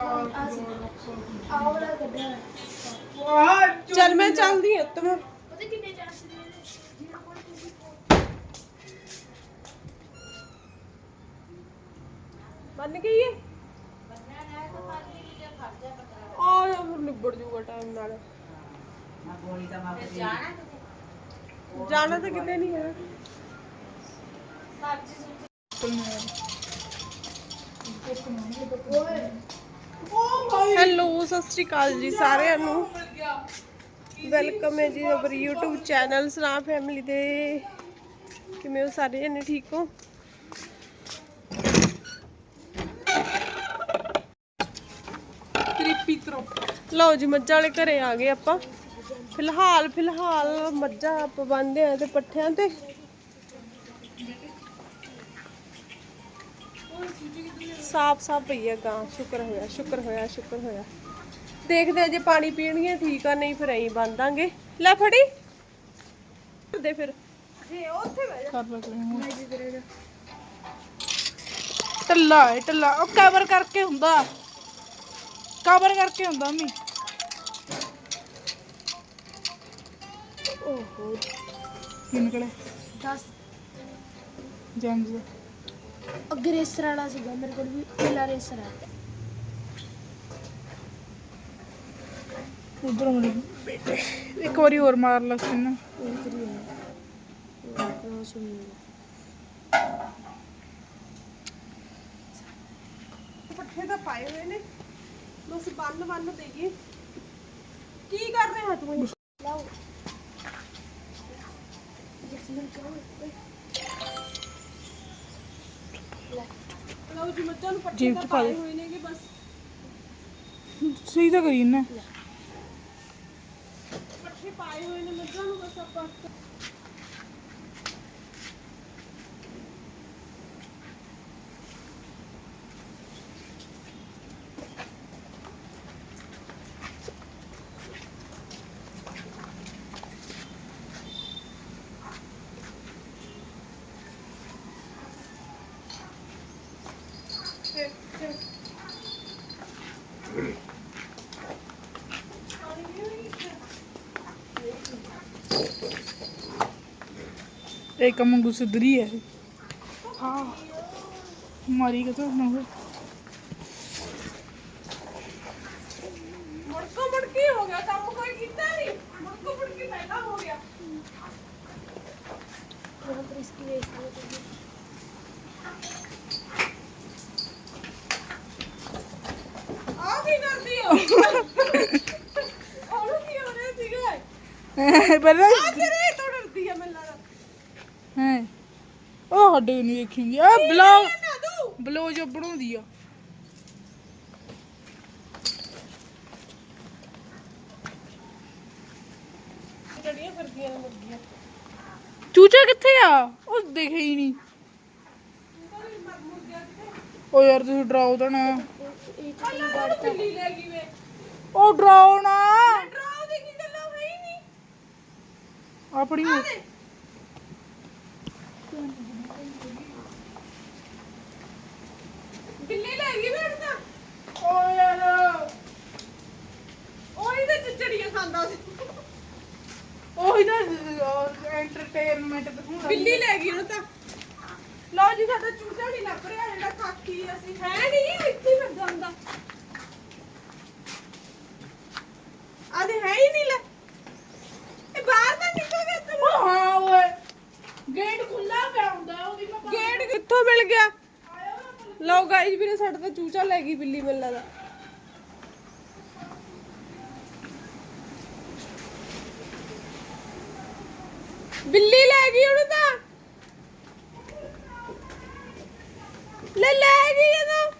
ਆਹ ਵਾਲਾ ਕੱਢਿਆ ਚੱਲ ਮੈਂ ਚੱਲਦੀ ਹਾਂ ਉੱਤੋਂ ਉਹਦੇ ਕਿੰਨੇ ਚਾਂਸ ਨੇ ਬਣ ਗਈ ਹੈ ਆ ਜਾ ਫਿਰ ਨਿਬੜ ਹੈਲੋ ਸਤਿ ਸ਼੍ਰੀ ਅਕਾਲ ਜੀ ਸਾਰਿਆਂ ਨੂੰ। ਵੈਲਕਮ ਹੈ ਜੀ our YouTube channel Sana family ਦੇ। ਕਿਵੇਂ ਹੋ ਸਾਰੇ? ਜਣੇ ਠੀਕ ਹੋ? ਕ੍ਰਿਪੀ ਤਰੋ। ਲਓ ਜੀ ਮੱਝਾਂ ਵਾਲੇ ਘਰੇ ਆ ਗਏ ਆਪਾਂ। ਫਿਲਹਾਲ ਫਿਲਹਾਲ ਮੱਝਾਂ ਆਪਾਂ ਬੰਨਦੇ ਆ ਤੇ ਪੱਠਿਆਂ ਤੇ। ਸਾਫ਼ ਸਾਫ਼ ਪਈ ਆ ਗਾਂ ਸ਼ੁਕਰ ਹੋਇਆ ਸ਼ੁਕਰ ਹੋਇਆ ਸ਼ੁਕਰ ਹੋਇਆ। ਦੇਖਦੇ ਆ ਜੇ ਪਾਣੀ ਪੀਣਗੇ ਠੀਕ ਆ ਨਹੀਂ ਫਿਰ ਐਂ ਬੰਨ ਦਾਂਗੇ। ਲੈ ਫੜੀ। ਦੇ ਫਿਰ। ਇਹ ਉੱਥੇ ਬਹਿ ਜਾ। ਕਰ ਲੈ ਟੱਲਾ ਹੈ ਟੱਲਾ ਉਹ ਕਵਰ ਕਰਕੇ ਹੁੰਦਾ। ਕਵਰ ਕਰਕੇ ਹੁੰਦਾ ਮੰਮੀ। ਓਹੋ। ਕੀ ਨਿਕਲੇ 10 ਜੈਮਸ ਅੱਗੇ ਰੇਸਰ ਵਾਲਾ ਸੀਗਾ ਮੇਰੇ ਕੋਲ ਵੀ ਪਹਿਲਾ ਰੇਸਰ ਹੈ ਉਧਰ ਮੇਰੇ ਬੇਟੇ ਇੱਕ ਵਾਰੀ ਹੋਰ ਮਾਰ ਲਾ ਸੀ ਨਾ। ਉਹ ਕਰੀ ਹੈ ਉਹ ਸੁਣੀ ਪੱਠੇ ਤਾਂ ਪਾਏ ਹੋਏ ਨੇ। ਬਸ ਬੰਨ ਬੰਨ ਦੇਈਏ। ਕੀ ਕਰ ਰਹੇ ਹੋ ਤੂੰ? ਨੂੰ ਪੱਠੇ ਜੇਬ ਤਾਂ ਚ ਪਾ ਪਾਏ ਦੇ। ਬਸ ਸਹੀ ਤਾਂ ਕਰੀ ਨਾ ਪੱਠੇ ਪਾਏ ਹੋਏ ਨੇ ਮੱਝਾਂ ਨੂੰ ਬਸ ਆਪਾਂ ਇਹ ਕੰਮ ਗੁੱਸੇ ਦਰੀ ਹੈ। ਮਾਰੀ ਪਹਿਲਾਂ ਤੇਰੇ ਤੋਂ ਡਰਦੀ ਆ ਮੈਨੂੰ ਲੱਗਦਾ ਹੈ ਉਹ ਸਾਡੇ ਨਹੀਂ ਦੇਖੀ ਹੁੰਦੀ ਆ ਬਲੌਗ ਨਾ ਤੂੰ ਬਲੌਗ ਜੋ ਬਣਾਉਂਦੀ ਆ ਜੜੀਆਂ ਫਿਰਦੀਆਂ ਨੇ ਮੁਰਗੀਆਂ ਚੂਚਾ ਕਿੱਥੇ ਆ ਉਹ ਦਿਖੇ ਹੀ ਨਹੀਂ ਉਹ ਯਾਰ ਤੁਸੀਂ ਡਰਾਓ ਤਾਂ ਨਾ ਉਹ ਡਰਾਓ ਨਾ ਡਰਾਉ ਦੀ ਕੀ ਗੱਲਾਂ ਹੈ ਹੀ ਨਹੀਂ ਆਪਣੀ ਬਿੱਲੀ ਲੈ ਗਈ ਵੇ ਤਾਂ। ਓ ਯਾਰ। ਉਹੀ ਤੇ ਚਿਚੜੀਆਂ ਖਾਂਦਾ ਸੀ। ਉਹੀ ਤਾਂ ਐਂਟਰਟੇਨਮੈਂਟ ਦਿਖਾਉਂਦਾ ਬਿੱਲੀ ਲੈ ਗਈ ਉਹਨੂੰ ਤਾਂ। ਲਓ ਜੀ ਸਾਡਾ ਚੂਚਾ ਨਹੀਂ ਲੱਭ ਰਿਹਾ ਜਿਹੜਾ ਖਾਕੀ ਅਸੀਂ। ਹੈ ਨਹੀਂ ਇੱਥੇ ਹੀ ਫਿਰਦਾ ਹੁੰਦਾ। ਆਦੇ ਹੈ ਹੀ ਨਹੀਂ ਲੈ ਇਹ ਬਾਹਰ ਤਾਂ ਨਿਕਲ ਗਿਆ ਤੂੰ ਉਹ ਹਾਂ ਓਏ ਗੇਟ ਖੁੱਲਾ ਪਿਆ ਹੁੰਦਾ ਉਹਦੀ ਮੈਂ ਗੇਟ ਮਿਲ ਗਿਆ। ਲਓ ਗਾਈਸ ਵੀਰੇ ਸਾਡੇ ਤਾਂ ਚੂਚਾ ਲੈ ਗਈ ਬਿੱਲੀ ਮੈਨੂੰ ਦਾ ਬਿੱਲੀ ਲੈ ਗਈ ਉਹਨੂੰ ਤਾਂ। ਲੈ ਲੈ ਗਈ ਇਹ ਤਾਂ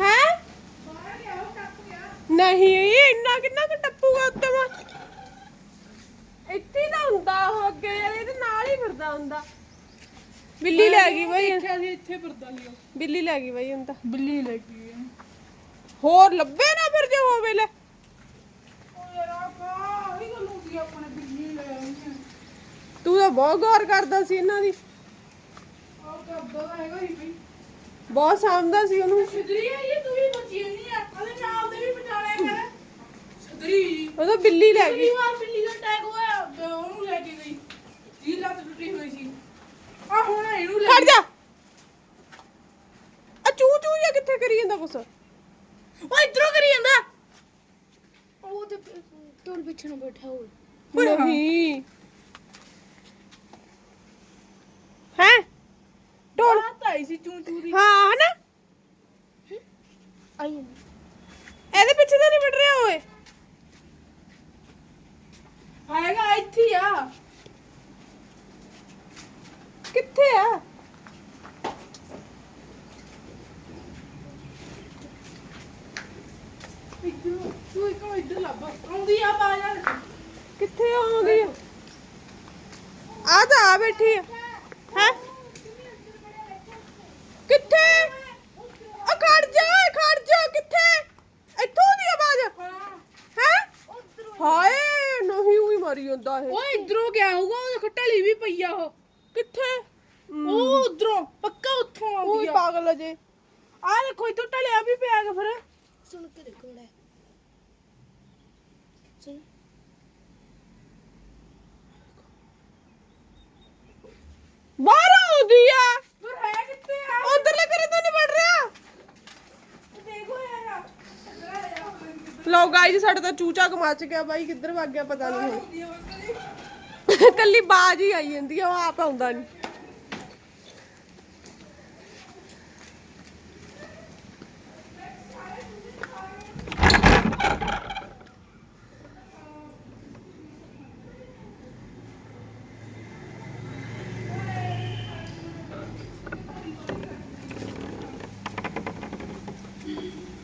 ਹੈ ਨਹੀਂ ਇਹ ਇੰਨਾ ਕਿੰਨਾ ਕੁ ਟੱਪੂਗਾ ਉੱਤੇ ਮੈਂ। ਇੱਥੇ ਤਾਂ ਹੁੰਦਾ ਉਹ ਅੱਗੇ ਯਾਰ ਇਹਦੇ ਨਾਲ ਹੀ ਫਿਰਦਾ ਹੁੰਦਾ। ਬਿੱਲੀ ਲੈ ਗਈ ਬਈ। ਦੇਖਿਆ ਸੀ ਇੱਥੇ ਫਿਰਦਾ ਸੀ ਉਹ। ਬਿੱਲੀ ਲੈ ਗਈ ਬਈ ਹੁਣ ਤਾਂ। ਬਿੱਲੀ ਲੈ ਗਈ ਹੋਰ ਲੱਭੇ ਨਾ ਫਿਰ ਜੇ ਹੋਵੇ ਲੈ ਤੂੰ ਤਾਂ ਬਹੁਤ ਗੌਰ ਕਰਦਾ ਸੀ ਇਹਨਾਂ ਦੀ। ਬਹੁਤ ਸਾਂਭਦਾ ਸੀ ਉਹਨੂੰ। ਸਦਰੀ ਹੈ ਇਹ ਤੂੰ ਵੀ? ਬਚੀ ਨਹੀਂ ਆ ਉਹਦੇ ਨਾਲ ਦੇ ਵੀ ਬਚਾਣਿਆ ਕਰ। ਸਦਰੀ। ਉਹ ਤਾਂ ਬਿੱਲੀ ਲੈ ਗਈ। ਪਿਛਲੀ ਵਾਰ ਬਿੱਲੀ ਦਾ ਅਟੈਕ ਹੋਇਆ ਤੇ ਉਹਨੂੰ ਲੈ ਕੇ ਗਈ। ਜੀ ਲੱਤ ਟੁੱਟੀ ਹੋਈ ਸੀ। ਆ ਹੁਣ ਇਹਨੂੰ ਲੈ ਖੜ ਜਾ। ਆ ਚੂ ਚੂ ਜਾਂ ਕਿੱਥੇ ਕਰੀ ਜਾਂਦਾ ਕੁਛ? ਉਹ ਇਧਰੋਂ ਕਰੀ ਜਾਂਦਾ। ਉਹ ਤੇ ਟੋਲ ਪਿੱਛੇ ਨੂੰ ਬੈਠਾ ਹੋਇਆ ਨਹੀਂ ਹੈ। ਢੋਲ। ਬਾਤ ਆਈ ਸੀ ਚੂੰ ਚੂ ਦੀ। ਹਾਂ ਹਨਾ? ਆਈ। ਇਹਦੇ ਪਿੱਛੇ ਤਾਂ ਨਹੀਂ ਵੜ ਰਿਹਾ ਓਏ। ਆਏਗਾ ਇੱਥੇ ਆ। ਕਿੱਥੇ ਆ? ਇੱਧਰੋਂ ਤੂੰ ਇੱਕ ਨੂੰ ਇੱਧਰ ਲੱਭ। ਆਉਂਦੀ ਆ ਕਿੱਥੇ ਆਉਂਦੀ ਆ ਆ। ਤਾਂ ਆ ਬੈਠੀ ਹੈ? ਕਿੱਥੇ ਆ ਖੜ ਜਾ ਖੜ ਜਾ ਕਿੱਥੇ ਇੱਥੋਂ ਦੀ ਆਵਾਜ਼ ਹੈ ਹਾਏ ਨਹੀਂ ਉਹੀ ਮਰੀ ਜਾਂਦਾ ਇਹ। ਉਹ ਇਧਰੋਂ ਗਿਆ ਹੋਊਗਾ ਉਹ ਖੱਟਲੀ ਵੀ ਪਈ ਆ ਉਹ। ਕਿੱਥੇ? ਉਹ ਉਧਰੋਂ ਪੱਕਾ ਉੱਥੋਂ ਉਹ ਆਉਂਦੀ ਆ। ਪਾਗਲ ਆ ਜੇ। ਆ ਦੇਖੋ ਇੱਥੋਂ ਟਲਿਆ ਵੀ ਪਿਆ ਗਾ ਫਿਰ। ਸੁਣ ਕੇ ਦੇਖੋ ਮੜਾ ਸੁਣ। ਬਾਹਰ ਆਉਂਦੀ ਆ ਫਿਰ ਹੈ ਕਿੱਥੇ ਆ ਉਧਰਲੇ ਕਰੇ ਤਾਂ ਨਹੀਂ ਵੜ ਰਿਹਾ ਦੇਖੋ ਯਾਰ ਲੋ ਗਾਈਜ਼ ਸਾਡਾ ਤਾਂ ਚੂਚਾ ਕਮਾਚ ਗਿਆ ਬਾਈ, ਕਿੱਧਰ ਵਗ ਗਿਆ ਪਤਾ ਨਹੀਂ ਹੁਣ। ਕੱਲੀ ਬਾਜ ਹੀ ਆਈ ਜਾਂਦੀ ਆ, ਉਹ ਆਪ ਆਉਂਦਾ ਨਹੀਂ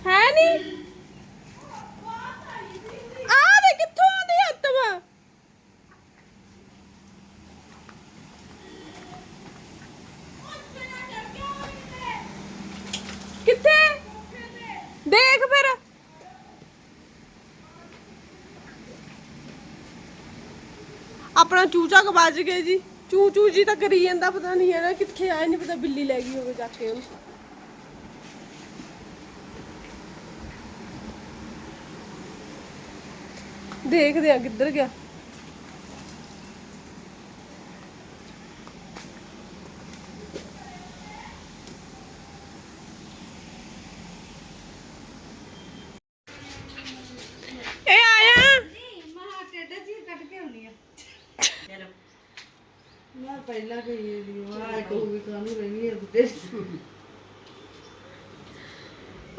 ਹੈ ਨਹੀਂ ਆ ਦੇ ਕਿੱਥੋਂ ਆਉਂਦੀ ਆ ਤਮ ਕਿੱਥੇ ਦੇਖ ਫਿਰ ਆਪਣਾ ਚੂਚਾ ਕਬਾਜ ਗਏ ਜੀ। ਚੂ ਚੂ ਜੀ ਤਾਂ ਕਰੀ ਜਾਂਦਾ, ਪਤਾ ਨਹੀਂ ਹੈ ਨਾ ਕਿੱਥੇ ਆਇਆ ਨਹੀਂ ਪਤਾ ਬਿੱਲੀ ਲੈ ਗਈ ਹੋਵੇ ਜਾ ਕੇ ਉਹਨੂੰ। ਦੇਖਦੇ ਆ ਕਿੱਧਰ ਗਿਆ ਇਹ ਆਇਆ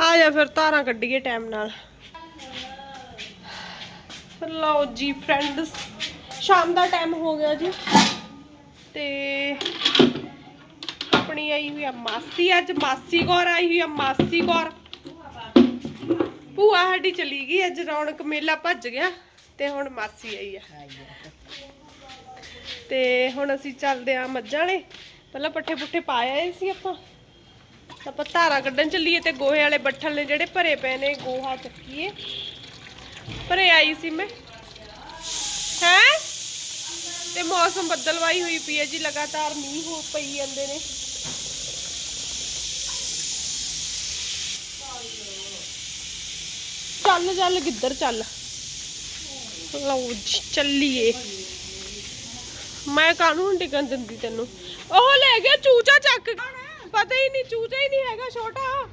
ਆ ਜਾ ਫਿਰ ਤਾਰਾਂ ਕੱਢੀਏ ਟਾਈਮ ਨਾਲ। ਲਓ ਜੀ ਫਰੈਂਡਸ ਸ਼ਾਮ ਦਾ ਟਾਈਮ ਹੋ ਗਿਆ ਜੀ। ਤੇ ਆਪਣੀ ਆਈ ਹੋਈ ਆ ਮਾਸੀ ਅੱਜ ਮਾਸੀ ਕੌਰ ਆਈ ਹੋਈ ਆ ਮਾਸੀ ਕੌਰ। ਭੂਆ ਸਾਡੀ ਚਲੀ ਗਈ ਅੱਜ ਰੌਣਕ ਮੇਲਾ ਭੱਜ ਗਿਆ ਤੇ ਹੁਣ ਮਾਸੀ ਆਈ ਆ। ਤੇ ਹੁਣ ਅਸੀਂ ਚੱਲਦੇ ਆ ਮੱਝਾਂ ਵਾਲੇ। ਪਹਿਲਾਂ ਪੱਠੇ ਪੁੱਠੇ ਪਾ ਆਏ ਸੀ ਆਪਾਂ। ਆਪਾਂ ਧਾਰਾ ਕੱਢਣ ਚੱਲੀਏ ਤੇ ਗੋਹੇ ਵਾਲੇ ਬੱਠਲ ਨੇ ਜਿਹੜੇ ਭਰੇ ਪਏ ਨੇ, ਗੋਹਾ ਚੱਕੀਏ। ਭਰੇ ਆਈ ਸੀ ਮੈਂ। ਹੈ? ਤੇ ਮੌਸਮ ਬੱਦਲਵਾਈ ਹੋਈ ਪਈ ਹੈ ਜੀ, ਲਗਾਤਾਰ ਮੀਂਹ ਹੋ ਪਈ ਜਾਂਦੇ ਨੇ। ਚੱਲ ਚੱਲ ਕਿੱਧਰ ਚੱਲ। ਲਓ ਜੀ, ਚੱਲੀਏ। ਮੈਂ ਕਾਨੂੰਨ ਟਿਕਣ ਦਿੰਦੀ ਤੈਨੂੰ? ਉਹ ਲੈ ਗਿਆ ਚੂਚਾ ਚੱਕ ਪਤਾ ਹੀ ਨਹੀਂ, ਚੂਚਾ ਹੀ ਨਹੀਂ ਹੈਗਾ ਛੋਟਾ।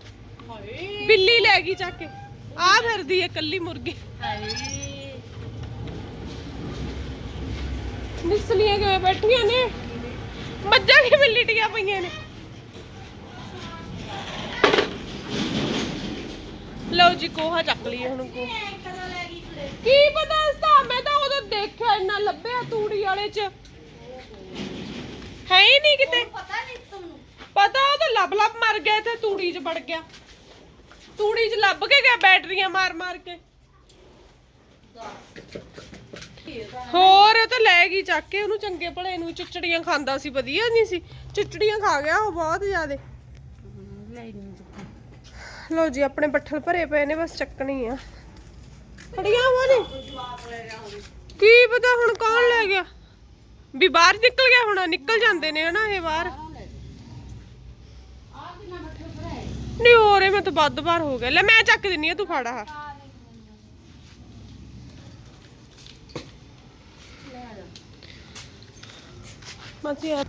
ਬਿੱਲੀ ਲੈ ਗਈ ਚੱਕ ਕੇ। ਆ ਫਿਰਦੀ ਹੈ ਕੱਲੀ ਮੁਰਗੀ। ਨਿਸਲੀਆਂ ਕਿਵੇਂ ਬੈਠੀਆਂ ਨੇ? ਮੱਝਾਂ ਕਿਵੇਂ ਲਿਟੀਆਂ ਪਈਆਂ ਨੇ। ਲਓ ਜੀ, ਕੋਹਾ ਚੱਕ ਲਈਏ ਹੁਣ ਕੋ ਕੀ ਪਤਾ ਇਸ ਮੈਂ ਤਾਂ ਉਦੋਂ ਦੇਖਿਆ ਇੰਨਾ ਲੱਭਿਆ ਤੂੜੀ ਵਾਲੇ ਚ। ਹੈ ਹੀ ਨਹੀਂ ਕਿਤੇ। ਪਤਾ ਨਹੀਂ ਤੁਹਾਨੂੰ। ਪਤਾ ਉਹ ਤਾਂ ਲੱਭ ਲੱਭ ਮਰ ਗਿਆ ਤੇ ਤੂੜੀ 'ਚ ਵੜ ਗਿਆ। ਤੂੜੀ 'ਚ ਲੱਭ ਕੇ ਗਿਆ ਬੈਟਰੀਆਂ ਮਾਰ ਮਾਰ ਕੇ। ਹੋਰ ਉਹ ਤਾਂ ਲੈ ਗਈ ਚੱਕ ਕੇ ਉਹਨੂੰ ਚੰਗੇ ਭਲੇ ਨੂੰ ਚਿਚੜੀਆਂ ਖਾਂਦਾ ਸੀ ਵਧੀਆ ਨਹੀਂ ਸੀ। ਚਿਚੜੀਆਂ ਖਾ ਗਿਆ ਉਹ ਬਹੁਤ ਜ਼ਿਆਦੇ। ਲੋ ਜੀ ਆਪਣੇ ਬੱਠਲ ਭਰੇ ਪਏ ਨੇ ਬਸ ਚੱਕਣੀ ਆ। ਫੜੀਆਂ ਨੇ ਕੀ ਪਤਾ ਹੁਣ ਕੌਣ ਲੈ ਗਿਆ? ਵੀ ਬਾਹਰ ਨਿਕਲ ਗਿਆ ਹੋਣਾ ਨਿਕਲ ਜਾਂਦੇ ਨੇ ਹਨਾ ਇਹ ਬਾਹਰ। ਨਹੀਂ ਹੋਰ ਇਹ ਮੈਂ ਤਾਂ ਵੱਧ ਬਾਰ ਹੋ ਗਿਆ। ਲੈ ਮੈਂ ਚੱਕ ਦਿੰਨੀ ਆ ਤੂੰ ਫੜ ਆ ਮਾਸੀ ਆ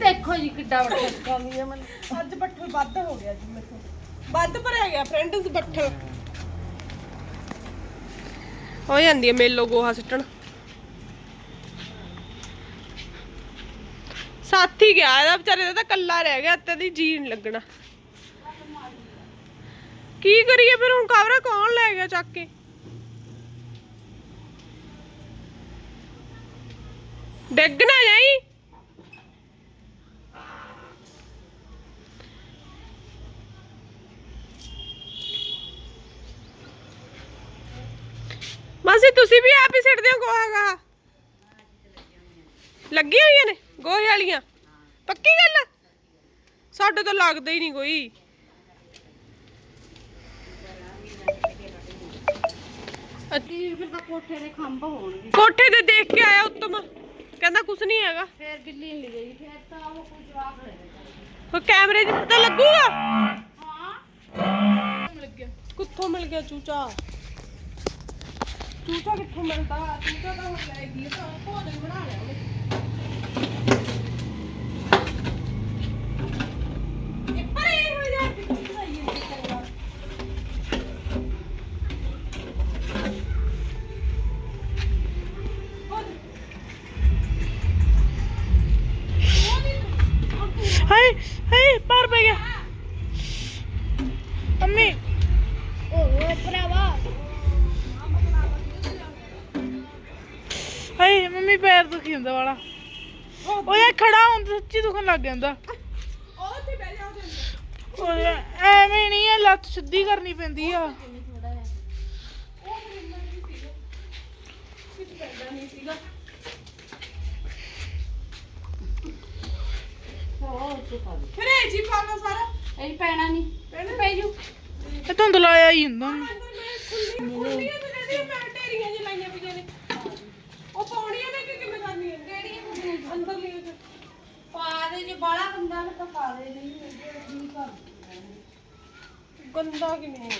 ਦੇਖੋ ਜੀ ਕਿੱਡਾ ਵੱਡਾ ਕਾਲੀ ਆ। ਮਨ ਅੱਜ ਬੱਠਲ ਵੱਧ ਹੋ ਗਿਆ ਜੀ ਮੇਰੇ ਤੋਂ। ਵੱਧ ਭਰਿਆ ਗਿਆ ਫਰੈਂਡਸ ਬੱਠਲ। ਹੋ ਜਾਂਦੀ ਹੈ, ਮੇਲੋ ਗੋਹਾ ਸਿੱਟਣ। ਸਾਥੀ ਗਿਆ, ਇਹਦਾ ਵਿਚਾਰੇ ਦਾ ਤਾਂ ਕੱਲਾ ਰਹਿ ਗਿਆ ਤੇ ਦੀ ਜੀਣ ਲੱਗਣਾ। ਕੀ ਕਰੀਏ ਫਿਰ, ਹੁਣ ਕਵਰਾ ਕੌਣ ਲੈ ਗਿਆ ਚੱਕ ਕੇ? ਡਿੱਗ ਨਾ ਜਾਈ। ਮਾਸੀ ਤੁਸੀਂ ਵੀ ਆਪ ਹੀ ਸਿੱਟਦੇ ਹੋ ਗੋਹਾ ਗਾ। ਲੱਗੀਆਂ ਹੋਈਆਂ ਨੇ ਗੋਹੇ ਵਾਲੀਆਂ? ਪੱਕੀ ਗੱਲ ਆ? ਸਾਡੇ ਤਾਂ ਲੱਗਦਾ ਹੀ ਨਹੀਂ ਕੋਈ। ਅੱਧੀ ਫਿਰ ਤਾਂ ਕੋਠੇ ਦੇ ਖੰਭ ਹੋਣਗੇ। ਕੋਠੇ ਤੇ ਦੇਖ ਕੇ ਆਇਆ ਉੱਤਮ। ਕਹਿੰਦਾ ਕੁਛ ਨਹੀਂ ਹੈਗਾ। ਫੇਰ ਬਿੱਲੀ ਹਿੱਲ ਗਈ ਫੇਰ ਤਾਂ ਉਹ ਕੋਈ ਜਵਾਬ ਲੈ ਉਹ ਕੈਮਰੇ 'ਚ ਪਤਾ ਲੱਗੂਗਾ? ਹਾਂ। ਮਿਲ ਗਿਆ। ਕਿੱਥੋਂ ਮਿਲ ਗਿਆ ਚੂਚਾ? ਚੂਚਾ ਕਿੱਥੋਂ ਮਿਲਦਾ? ਚੂਚਾ ਤਾਂ ਹੁਣ ਲੈ ਗਈ ਤਾਂ ਭੋਜਨ ਬਣਾ ਲਿਆ ਉਹਨੇ ਮੰਮੀ ਪੈਰ ਦੁਖੀ ਹੁੰਦਾ ਵਾਲਾ। ਓਏ ਖੜਾ ਹੁੰਦਾ ਸੱਚੀ ਦੁਖਣ ਲੱਗ ਜਾਂਦਾ। ਉਹ ਤੇ ਬਹਿ ਜਾ ਉਹਦੇ ਅੰਦਰ ਓਏ ਐਵੇਂ ਨਹੀਂ ਇਹ ਲੱਤ ਸਿੱਧੀ ਕਰਨੀ ਪੈਂਦੀ ਆ। ਫਿਰ ਇਹ ਜੀ ਪਾਣਾ ਸਾਰਾ। ਇਹ ਪੈਣਾ ਨਹੀਂ ਪੈਣਾ? ਪੈ ਜੂ। ਇਹ ਧੁੰਦ ਲਾਇਆ ਹੀ ਹੁੰਦਾ। ਅੰਦਰ ਮੈਂ ਖੁੱਲੀ ਖੁੱਲੀਆਂ ਤੇ ਜਿਹੜੀਆਂ ਮੈਂ ਢੇਰੀਆਂ ਜਿ ਲਾਈਆਂ ਪਈਆਂ ਨੇ। ਉਹ ਪਾਉਣੀਆਂ ਨੇ ਕਿ ਕਿਵੇਂ ਕਰਨੀਆਂ ਕਿਹੜੀਆਂ ਅੰਦਰ ਲਈ ਤੇ ਪਾ ਦੇ ਜੇ ਬਾਲਾ ਗੰਦਾ ਤਾਂ ਪਾ ਦੇ ਨਹੀਂ ਠੀਕ ਕਰ ਗੰਦਾ ਕਿਵੇਂ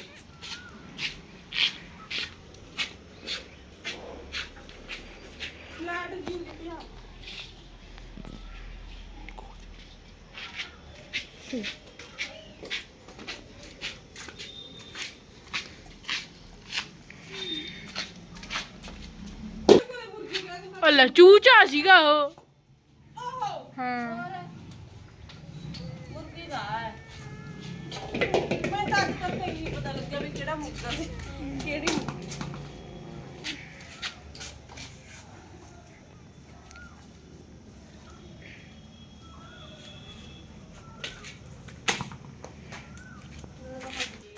ਲਾਡ ਜੀ ਪਿਆ ਓ ਲੈ ਚੂਚਾ ਸੀਗਾ ਉਹ ਓਹੋ ਹਾਂ ਮੁਰਗੀ ਦਾ ਹੈ ਮੈਂ ਤਾਂ ਅੱਜ ਤੱਕ ਹੀ ਨਹੀਂ ਪਤਾ ਲੱਗਿਆ ਵੀ ਕਿਹੜਾ ਮੁੱਗਾ ਸੀ? ਕਿਹੜੀ ਮੁੱਗੀ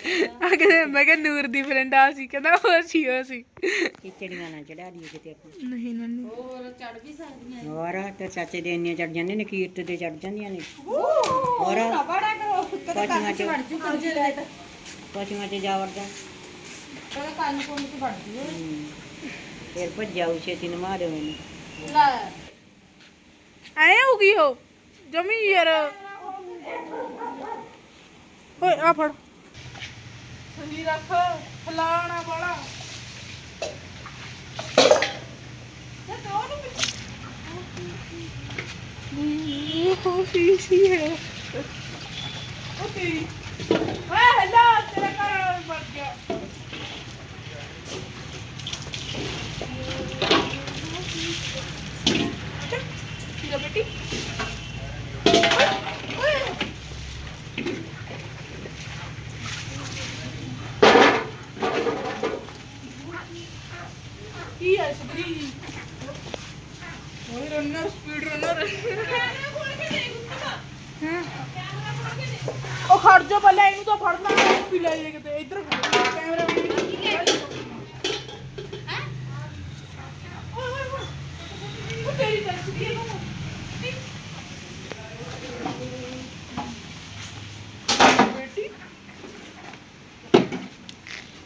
ਆ ਕਹਿੰਦੇ ਮੈਂ ਕਿਹਾ ਨੂਰ ਦੀ ਫਰੈਂਡ ਆ ਸੀ ਕਹਿੰਦਾ ਉਹ ਸੀ ਉਹ ਸੀ। ਖਿਚੜੀਆਂ ਨਾ ਚੜਾ ਦਈਏ ਕਿਤੇ ਆਪਾਂ? ਨਹੀਂ ਨੰਨੂ ਹੋਰ ਚੜ ਵੀ ਸਕਦੀਆਂ ਹੋਰ ਤੇ ਚਾਚੇ ਦੇ ਇੰਨੀਆਂ ਚੜ ਜਾਂਦੀਆਂ ਨੇ ਕੀਰਤ ਤੇ ਚੜ ਜਾਂਦੀਆਂ ਨੇ। ਹੋਰ। ਬੜਾ ਕਰੋ ਕਦੇ ਕੰਨ ਚ। ਵੜ ਜੂ ਲੈ ਤਾਂ। ਪਸ਼ੂਆਂ ਚ ਜਾ। ਵੜਦਾ ਕਦੇ ਕੰਨ ਕੋਲ ਚ ਵੜ ਜੂ ਹੂੰ। ਫਿਰ ਭੱਜਾਉ ਛੇਤੀ ਨਮਾ ਦੇ ਮੈਨੂੰ ਲੈ। ਐ ਹੋ ਗਈ ਉਹ। ਜਮੀ ਯਾਰ। ਓਏ ਆ ਫੜ। ਥੱਲੀ ਰੱਖ। ਫਲਾਣਾ ਵਾਲਾ। ਉਹ ਤੇਰੀ ਓਏ ਹੱਲਾ ਤੇਰਾ ਘਰ ਵਾਲਾ ਵੀ ਮਰ ਗਿਆ। ਠੀਕ ਆ ਬੇਟੀ। ਕੀ ਹੈ ਸਬਰੀ ਓਏ ਰਨਰ ਸਪੀਡ ਰਨਰ ਉਹ ਖੜ ਜਾ ਪਹਿਲਾਂ ਇਹਨੂੰ ਤਾਂ ਫੜਨਾ ਇਹਨੂੰ ਵੀ ਲੈ ਜਾ ਕਿਤੇ ਇੱਧਰ ਕੈਮਰਾ ਵੀ ਉਹ ਤੇਰੀ ਦੱਸਦੀ ਇਹਨੂੰ ਬੇਟੀ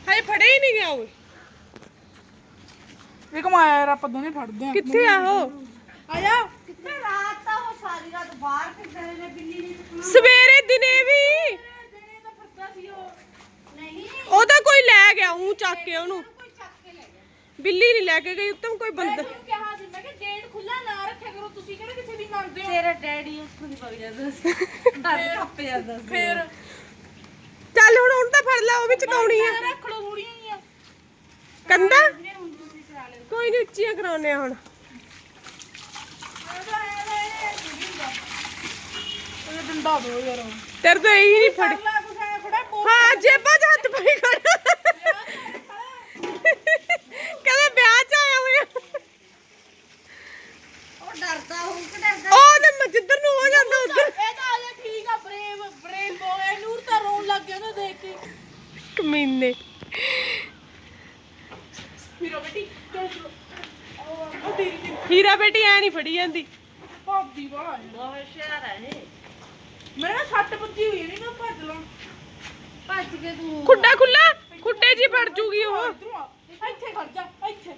ਹਾਏ ਫੜੇ ਹੀ ਨਹੀਂ ਗਿਆ ਓਏ ਇਹ ਕਮਾਇਆ ਯਾਰ ਆਪਾਂ ਦੋਨੇ ਫੜਦੇ ਆ। ਕਿੱਥੇ ਆ ਉਹ? ਆ ਜਾ ਰਾਤ ਤਾਂ ਉਹ ਸਾਰੀ ਰਾਤ ਬਾਹਰ ਫਿਰਦੇ ਰਹੇ ਨੇ ਬਿੱਲੀ ਨੇ ਸਵੇਰੇ ਦਿਨੇ ਵੀ। ਦਿਨੇ ਤਾਂ ਫਿਰਦਾ ਸੀ ਉਹ। ਨਹੀਂ। ਉਹਦਾ ਕੋਈ ਲੈ ਗਿਆ ਉਹ ਚੱਕ ਕੇ ਉਹਨੂੰ। ਬਿੱਲੀ ਨਹੀਂ ਲੈ ਕੇ ਗਈ ਉੱਤਮ ਕੋਈ ਬੰਦਾ। ਤੈਨੂੰ ਕਿਹਾ ਸੀ ਮੈਂ ਕਿ ਗੇਟ ਖੁੱਲਾ ਨਾ ਰੱਖਿਆ ਕਰੋ ਤੁਸੀਂ ਕਿਹੜਾ ਕਿਸੇ ਦੀ ਮੰਨਦੇ ਹੋ? ਤੇਰਾ ਡੈਡੀ ਉੱਥੋਂ ਦੀ ਵਗ ਜਾਂਦਾ ਸੀ। ਡਰ ਕੱਪ ਜਾਂਦਾ ਸੀ। ਫੇਰ ਚੱਲ ਹੁਣ ਹੁਣ ਤਾਂ ਫੜ ਲੈ ਉਹ ਵੀ ਚਕਾਉਣੀ ਆ। ਰੱਖ ਲੋ ਥੋੜੀਆਂ ਹੀ ਆ। ਕੰਦਾ ਕੋਈ ਨਹੀਂ ਉੱਚੀਆਂ ਕਰਾਉਨੇ ਆ ਹੁਣ। ਇਹ ਡੰਡਾ ਦੋ ਯਾਰ ਤੇਰੇ ਤੋਂ ਇਹੀ ਨਹੀਂ ਫੜ ਹਾਂ ਜੇਬਾਂ 'ਚ ਹੱਥ ਪਾਈ ਖੜਾ। ਕਹਿੰਦਾ ਵਿਆਹ 'ਚ ਆਇਆ ਹੋਇਆ। ਉਹ ਡਰਦਾ ਹੋਊ ਕਿ ਡਰਦਾ? ਉਹ ਤੇ ਮੈਂ ਜਿੱਧਰ ਨੂੰ ਹੋ ਜਾਂਦਾ ਉੱਧਰ। ਇਹ ਤਾਂ ਆ ਠੀਕ ਆ ਬਰੇਵ ਬਰੇਵ ਬੋਏ ਨੂਰ ਤਾਂ ਰੋਣ ਲੱਗ ਗਿਆ ਨਾ ਦੇਖ ਕੇ। ਕਮੀਨੇ ਫਿਰੋ ਬੇਟੀ ਚਲ ਚਲੋ ਉਹ ਤੇਰੀ ਤੇ ਹੀਰਾ ਬੇਟੀ ਐ ਨਹੀਂ ਫੜੀ ਜਾਂਦੀ। ਭਾਬੀ ਵਾਲਾ। ਬਹੁਤ ਹੁਸ਼ਿਆਰ ਹੈ ਇਹ। ਮੇਰੇ ਨਾਲ ਸੱਟ ਵੱਜੀ ਹੋਈ ਨਹੀਂ ਮੈਂ ਭੱਜ ਲਾਂ। ਭੱਜ ਕੇ ਤੂੰ ਖੁੱਡਾ ਖੁੱਲਾ? ਖੁੱਡੇ ਜੀ ਫੜ ਜੂਗੀ ਉਹ। ਇੱਧਰੋਂ ਆ। ਇੱਥੇ ਖੜ ਜਾ ਇੱਥੇ।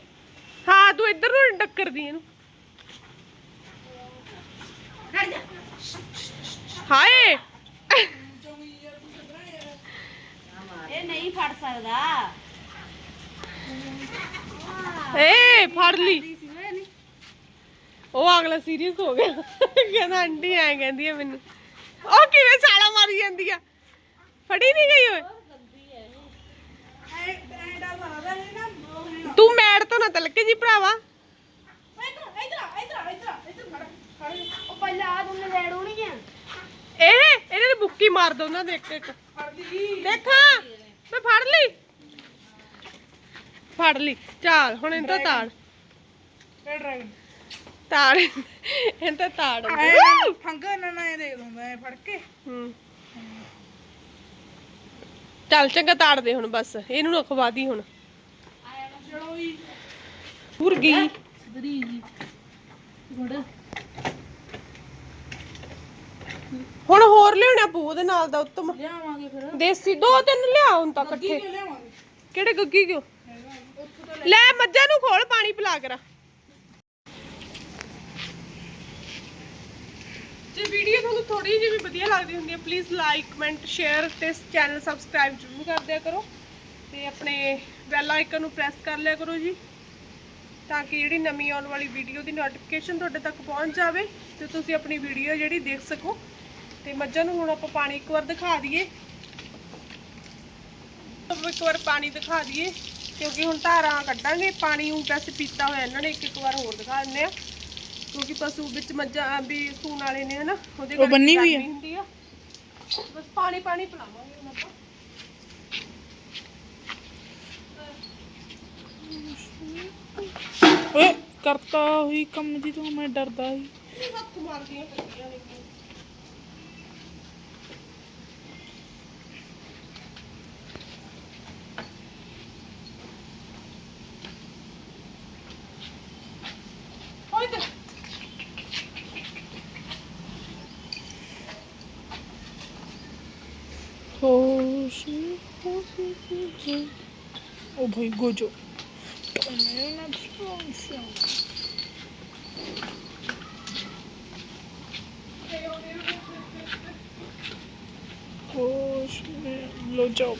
ਹਾਂ ਤੂੰ ਇੱਧਰ ਨੂੰ ਨੀ ਟੱਕਰਦੀ ਇਹਨੂੰ ਹਾਏ! ਇਹ ਨਹੀਂ ਫੜ ਸਕਦਾ। ਏ ਫੜ ਲਈ। ਉਹ ਅਗਲਾ ਸੀਰੀਅਸ ਹੋ ਗਿਆ। ਕਹਿੰਦਾ ਆਂਟੀ ਐ ਕਹਿੰਦੀ ਆ ਮੈਨੂੰ। ਉਹ ਕਿਵੇਂ ਛਾਲਾ ਮਾਰੀ ਜਾਂਦੀ ਆ? ਫੜੀ ਨਹੀਂ ਗਈ ਓਏ? ਐ ਐ ਡਰ ਲੱਗਦਾ ਇਹ ਨਾ ਉਹ ਨਹੀਂ ਤੂੰ ਮੈੜ ਤੋਂ ਨਾ ਤਲਕੇ ਜੀ ਭਰਾਵਾ। ਇੱਧਰ ਇੱਧਰ ਇੱਧਰ ਇੱਧਰ ਇੱਧਰ ਖੜ ਖੜ ਉਹ ਪਹਿਲਾਂ ਆ ਦੋਨੇ ਲੈੜ ਹੋਣੀ ਆ ਇਹ ਇਹਨੇ ਤੇ ਬੁੱਕੀ ਮਾਰ ਦੋ ਉਹਨਾਂ ਦੇ ਇੱਕ ਇੱਕ। ਖੜ ਦੀ ਦੇਖਾਂ। ਮੈਂ ਫੜ ਲਈ। ਫੜ ਲਈ। ਚੱਲ ਹੁਣ ਇਹਨਾਂ ਤੋਂ ਤਾੜ ਇਹ ਡਰਾਈਵ ਤਾੜ ਇਹਨਾਂ ਤੋਂ ਤਾੜ ਐ ਫੰਗ ਨਾ ਨਾ ਇਹ ਦੇਖ ਦੂੰਗਾ ਐ ਫੜ ਕੇ। ਹੂੰ। ਚੱਲ ਚੰਗਾ ਤਾੜ ਦੇ ਹੁਣ ਬਸ ਇਹਨੂੰ ਨਾ ਖਵਾ ਦੀ ਹੁਣ। ਚਲੋ ਪੂਰ ਗਈ। ਸਦਰੀ ਜੀ ਗੁੜ ਹੁਣ ਹੋਰ ਲਿਆਉਣਾ ਪੂ ਉਹਦੇ ਨਾਲ ਦਾ ਉੱਤਮ। ਲਿਆਵਾਂਗੇ ਫਿਰ। ਦੇਸੀ ਦੋ ਤਿੰਨ ਲਿਆ ਹੁਣ ਤਾਂ ਇਕੱਠੇ ਕਿਹੜੇ ਗੁੱਗੀ ਕਿਉਂ? ਲੈ ਮੱਝਾਂ ਨੂੰ ਖੋਲ ਪਾਣੀ ਪਿਲਾ ਕਰਾ ਜੇ ਵੀਡੀਓ ਤੁਹਾਨੂੰ ਥੋੜੀ ਜਿਹੀ ਵੀ ਵਧੀਆ ਲੱਗਦੀ ਹੁੰਦੀ ਹੈ ਪਲੀਜ਼ ਲਾਈਕ ਕਮੈਂਟ ਸ਼ੇਅਰ ਤੇ ਚੈਨਲ ਸਬਸਕ੍ਰਾਈਬ ਜ਼ਰੂਰ ਕਰ ਦਿਆ ਕਰੋ ਤੇ ਆਪਣੇ ਬੈਲ ਆਈਕਨ ਨੂੰ ਪ੍ਰੈਸ ਕਰ ਲਿਆ ਕਰੋ ਜੀ ਤਾਂ ਕਿ ਜਿਹੜੀ ਨਵੀਂ ਆਉਣ ਵਾਲੀ ਵੀਡੀਓ ਦੀ ਨੋਟੀਫਿਕੇਸ਼ਨ ਤੁਹਾਡੇ ਤੱਕ ਪਹੁੰਚ ਜਾਵੇ ਤੇ ਤੁਸੀਂ ਆਪਣੀ ਵੀਡੀਓ ਜਿਹੜੀ ਦੇਖ ਸਕੋ। ਤੇ ਮੱਝਾਂ ਨੂੰ ਹੁਣ ਆਪਾਂ ਪਾਣੀ ਇੱਕ ਵਾਰ ਦਿਖਾ ਦਈਏ। ਇੱਕ ਵਾਰ ਪਾਣੀ ਦਿਖਾ ਦਈਏ ਕਿਉਂਕਿ ਹੁਣ ਧਾਰਾਂ ਕੱਢਾਂਗੇ, ਪਾਣੀ ਉਹ ਵੈਸੇ ਪੀਤਾ ਹੋਇਆ ਇਹਨਾਂ ਨੇ, ਇੱਕ ਇੱਕ ਵਾਰ ਹੋਰ ਦਿਖਾ ਦਿੰਦੇ ਆ ਕਿਉਂਕਿ ਪਸ਼ੂ ਵਿੱਚ ਮੱਝਾਂ ਵੀ ਸੂਣ ਵਾਲੇ ਨੇ ਹਨਾ? ਉਹਦੇ ਉਹ ਬੰਨੀ ਹੋਈ ਹੁੰਦੀ ਆ। ਬਸ ਪਾਣੀ ਪਾਣੀ ਪਿਲਾਵਾਂਗੇ ਹੁਣ ਆਪਾਂ। ਓਏ ਕਰਤਾ ਹੋਈ ਕੰਮ ਦੀ ਤੂੰ ਮੈਂ ਡਰਦਾ ਸੀ। ਹੱਥ ਮਾਰਦੀਆਂ ਫਿਰਦੀਆਂ ਨੇ। Obri Gojo. Prenez l'absorption. Oh, je vais le job.